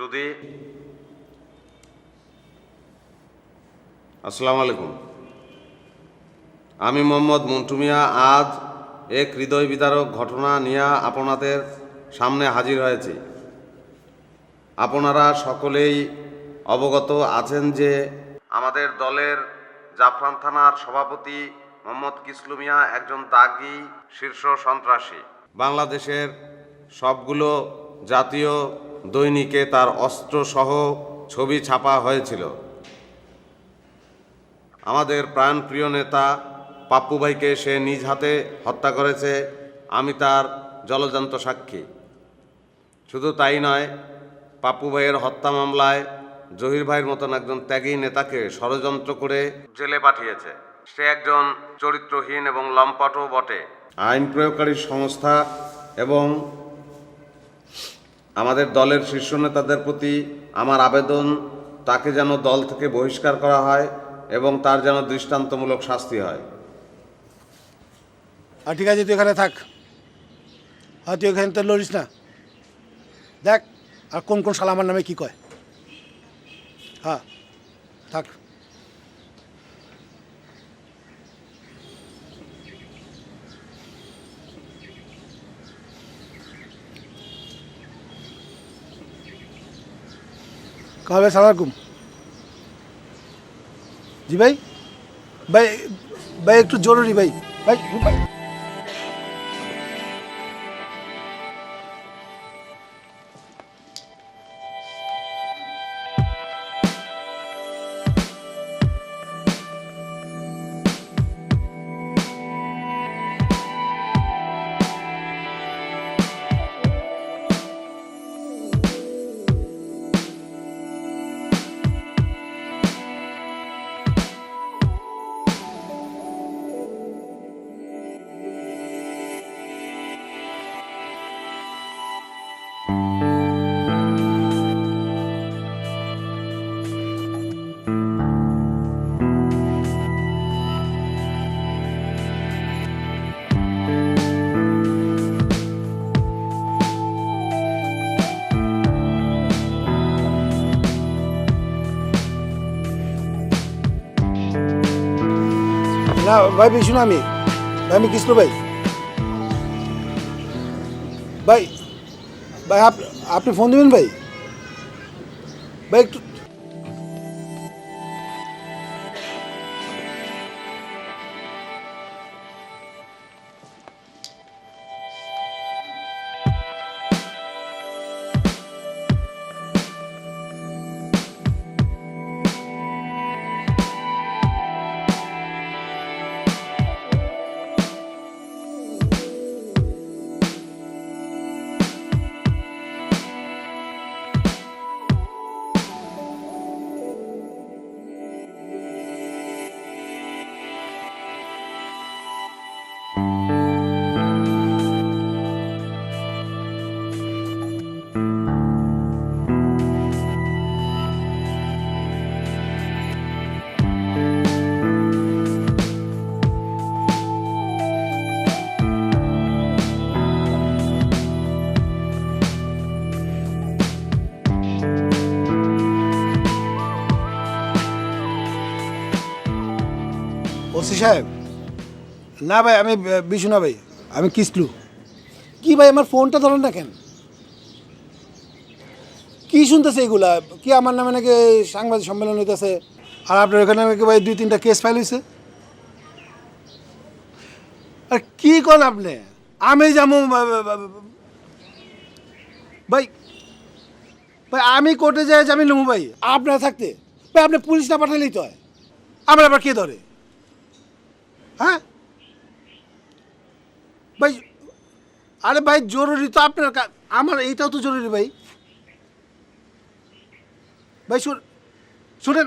সুদি আসসালামু আলাইকুম। আমি মোহাম্মদ মন্টু মিয়া, আজ এক হৃদয় বিদারক ঘটনা নিয়ে আপনাদের সামনে হাজির হয়েছি। আপনারা সকলেই অবগত আছেন যে আমাদের দলের জাফরান থানার সভাপতি মোহাম্মদ কিসলু মিয়া একজন দাগি শীর্ষ সন্ত্রাসী। বাংলাদেশের সবগুলো জাতীয় দৈনিকে তার অস্ত্রসহ ছবি ছাপা হয়েছিল। আমাদের প্রাণপ্রিয় নেতা পাপ্পু ভাইকে সে নিজ হাতে হত্যা করেছে, আমি তার জলজান্ত সাক্ষী। শুধু তাই নয়, পাপ্পু ভাইয়ের হত্যা মামলায় জহির ভাইয়ের মতন একজন ত্যাগী নেতাকে ষড়যন্ত্র করে জেলে পাঠিয়েছে। সে একজন চরিত্রহীন এবং লম্পটও বটে। আইন প্রয়োগকারী সংস্থা এবং আমাদের দলের শীর্ষ নেতাদের প্রতি আমার আবেদন, তাকে যেন দল থেকে বহিষ্কার করা হয় এবং তার যেন দৃষ্টান্তমূলক শাস্তি হয়। আর ঠিক আছে, তুই এখানে থাক। আর তুই এখানে তো লড়িস না। দেখ, আর কোন কোন শালা আমার নামে কি কয়? হ্যাঁ থাক। কাবে সালাকুম জি ভাই? ভাই ভাই একটু জরুরি ভাই। ভাই ভাই। না ভাই বিশু না আমি ভাই আমি কৃষ্ণ ভাই ভাই ভাই আপ আপনি ফোন দেবেন ভাই? ভাই একটু ওসি সাহেব। না ভাই, আমি বিশু না ভাই, আমি কিসলু কি ভাই, আমার ফোনটা ধরেন না কেন? কি শুনতেছে এগুলা? কি আমার নামে নাকি সাংবাদিক সম্মেলন হইতেছে? আর আপনার এখানে নাকি ভাই দুই, তিনটা কেস ফাইল হয়েছে আর কি কন আপনি? আমি যেমন ভাই ভাই, আমি কোর্টে যাই জামিন নেব ভাই? আপনারা থাকতে। ভাই, আপনি পুলিশ না পাঠালেই তো হয়। আমরা আবার কে ধরে? হ্যাঁ? ভাই, আরে ভাই, জরুরি তো আপনার আমার এইটাও তো জরুরি ভাই। ভাই, শুন শুনেন